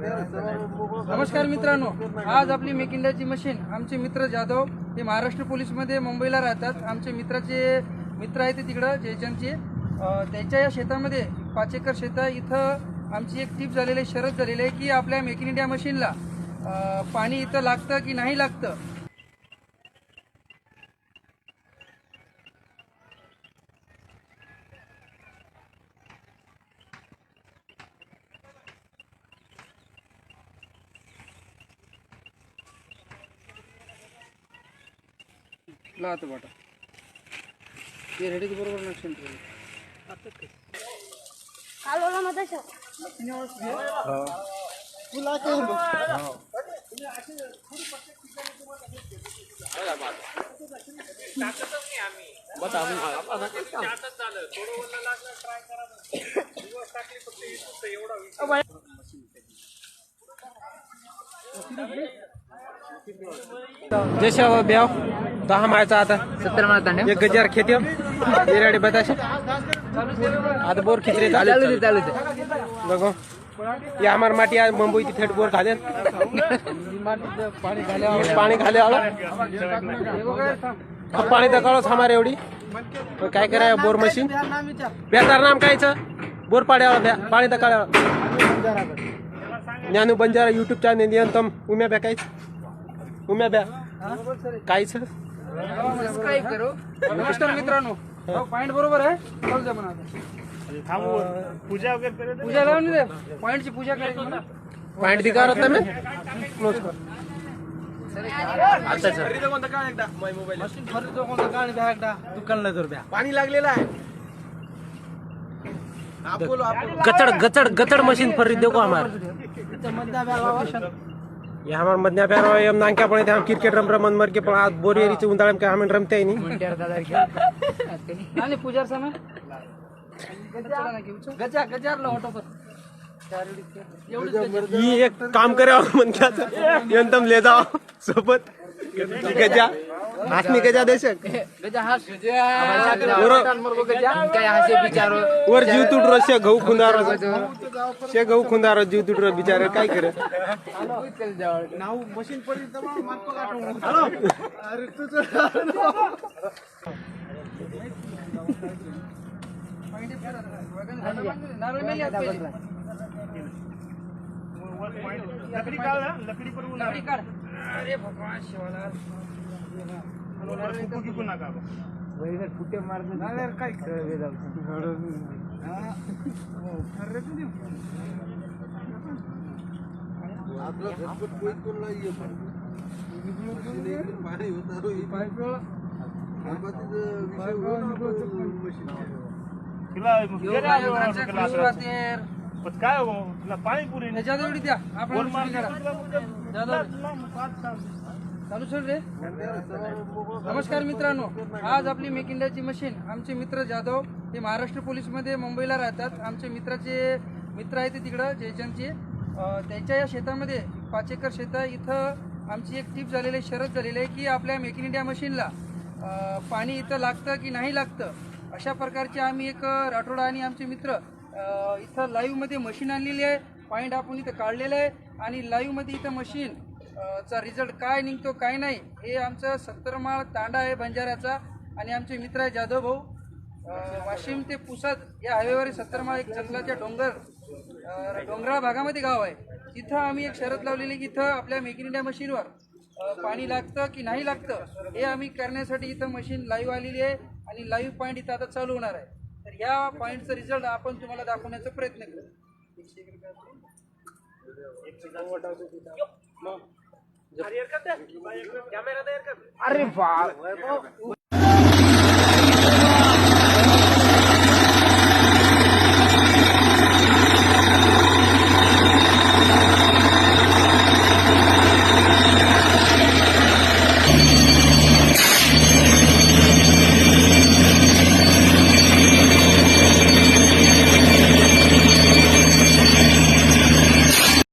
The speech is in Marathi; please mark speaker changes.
Speaker 1: नमस्कार मित्रांनो आज आपली मेक इंडियाची मशीन आमचे मित्र जाधव हे महाराष्ट्र पोलीसमध्ये मुंबईला राहतात. आमचे मित्राचे मित्र आहेत ते तिकडं जयचंदचे. त्याच्या त्यांच्या या शेतामध्ये पाच एकर शेत आहे. इथं आमची एक टीप झालेली आहे शरद झालेली आहे की आपल्या मेक इन इंडिया मशीनला पाणी इथं लागतं की नाही लागतं? लावतो बाटा ते रेडी बरोबर नक्षण
Speaker 2: कालवला मध्ये
Speaker 3: जैसे ब्याह तो हम आया आता.
Speaker 1: सत्तर तांड्या
Speaker 3: एक गजार खेती ये रेडी बताशे. आता बोर खिचरे चालू
Speaker 1: चालू
Speaker 3: बघो. ये हमार माटी आज मुंबई ती थेट बोर खाले
Speaker 1: पाणी
Speaker 3: खाले आलो पाणी तर कळच हमारे एवढी काय कराय बोर मशीन. बेकार नाम कायचं बोर पाड्या पाणी तर ज्ञानू बंजारा युट्यूब चॅनल नियंतम उम्या ब्या काहीच. उम्या ब्या. काहीच?
Speaker 1: सबस्क्राईब करू. नमस्कार मित्रांनो. पॉइंट बरोबर आहे. चालू द्या म्हणा आता.
Speaker 4: पूजा वगैरे करे
Speaker 1: पूजा लावून दे. पॉइंटची पूजा करायची म्हणा.
Speaker 3: पॉइंट दिकार होता मी? क्लोज कर. पाणी लागलेलं आहे. गचड़ गचड़ गचड़ मशीन फर देखो हमार ये हमार मध्य प्यार एम नांक्या पण हम क्रिकेट रम रमन मर के पण आज बोरियरीचे उंदाळम काय हम रमते नाही
Speaker 1: आणि पूजा समय गजा गजारला ऑटो एवढंच
Speaker 3: ही एक काम करे म्हणतात यंतम ले जाओ. सोबत. गजा. हासनी गजा देशक.
Speaker 1: गजा हा
Speaker 3: वर जीव तुटरो शे गहू खुंदार. शे गहू खुंदार जीव तुटरो बिचारे. काय करे?
Speaker 4: लकड़ी काढ हा, लकड़ी पर ऊन आहे.
Speaker 1: अरे भगवान शिवाला
Speaker 4: वर फुकू गिकू नका बा. तुला. पण काय हो तुला पाणी
Speaker 1: एवढी द्या. आपण. चालू सर रे. नमस्कार मित्रांनो. आज आपली मेक इंडियाची मशीन. आमचे मित्र जाधव ते महाराष्ट्र पोलीसमध्ये मुंबईला राहतात. आमचे मित्राचे मित्र आहेत ते तिकडं जयचंदचे. अं, त्यांच्या या शेतामध्ये पाच एकर शेत आहे. इथं आमची एक टीप झालेली आहे शरद झालेली आहे की आपल्या मेक इन इंडिया मशीनला अं, पाणी इथं लागतं की नाही लागतं? अशा प्रकारचे आम्ही एक राठोडा आणि आमचे मित्र इथं लाईव्हमध्ये मशीन आणलेली आहे. पॉईंट आपण इथं काढलेलं आहे. आणि लाईव्हमध्ये इथं मशीन चा रिझल्ट काय निघतो काय नाही हे आमचं सत्तरमाळ तांडा आहे बंजाऱ्याचा. आणि आमचे मित्र आहे जाधव भाऊ. वाशिम ते पुसद या हायवेवर सत्तरमाळ एक जंगलाच्या डोंगर डोंगराळ भागामध्ये गाव आहे. तिथं आम्ही एक शरत लावलेली की इथं आपल्या मेक इन इंडिया मशीनवर पाणी लागतं की नाही लागतं हे आम्ही करण्यासाठी इथं मशीन लाईव्ह आलेली आहे. आणि लाईव्ह पॉईंट इथं आता चालू होणार आहे. या पॉईंटचा रिझल्ट आपण तुम्हाला दाखवण्याचा प्रयत्न करू.
Speaker 3: अरे बाप.